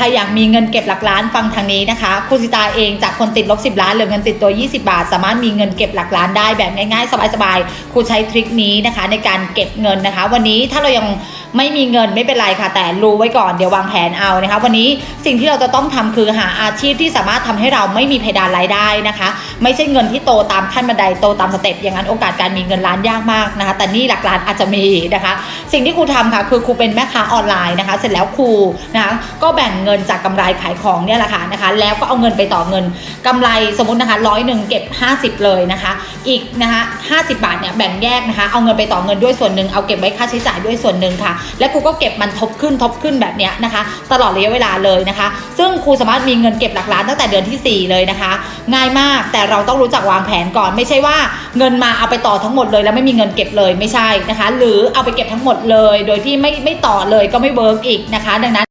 ครอยากมีเงินเก็บหลักล้านฟังทางนี้นะคะครูสิตาเองจากคนติดลบ 10 ล้านเหลือเงินติดตัว 20 บาท สามารถมีเงินเก็บหลักล้านได้แบบง่ายๆ สบายๆครูใช้ทริคนี้นะคะในการเก็บเงินนะคะ วันนี้ถ้าเรายัง ไม่มีเงินไม่เป็นไรค่ะ แต่รู้ไว้ก่อนเดี๋ยววางแผนเอานะคะวันนี้สิ่งที่เราจะต้องทำคือหาอาชีพที่สามารถทำให้เราไม่มีเพดานรายได้นะคะ ไม่ใช่เงินที่โตตามขั้นบันไดโตตามสเต็ปอย่างนั้นโอกาสการมีเงินล้านยากมากนะคะ แต่นี่หลักล้านอาจจะมีนะคะ สิ่งที่ครูทำค่ะคือครูเป็นแม่ค้าออนไลน์นะคะ เสร็จแล้วครูนะคะก็แบ่งเงินจากกำไรขายของเนี่ยแหละค่ะนะคะ แล้วก็เอาเงินไปต่อเงินกำไรสมมตินะคะร้อยหนึ่งเก็บ 50 เลยนะคะ อีกนะคะ 50 บาทเนี่ยแบ่งแยกนะคะ เอาเงินไปต่อเงินด้วยส่วนหนึ่งเอาเก็บไว้ค่าใช้จ่ายด้วยส่วนหนึ่งค่ะ และครูก็เก็บมันทบขึ้นทบขึ้นแบบเนี้ยนะคะ ตลอดระยะเวลาเลยนะคะ ซึ่งครูสามารถมีเงินเก็บหลักล้านตั้งแต่เดือนทีสี่4 เลยนะคะ ง่ายมากแต่เราต้องรู้จักวางแผนก่อนไม่ใช่ว่าเงินมาเอาไปต่อทั้งหมดเลย แล้วไม่มีเงินเก็บเลยไม่ใช่นะคะ หรือเอาไปเก็บทั้งหมดเลย โดยที่ไม่ไม่ต่อเลยก็ไม่เวิร์กอีกนะคะ ดังนั้น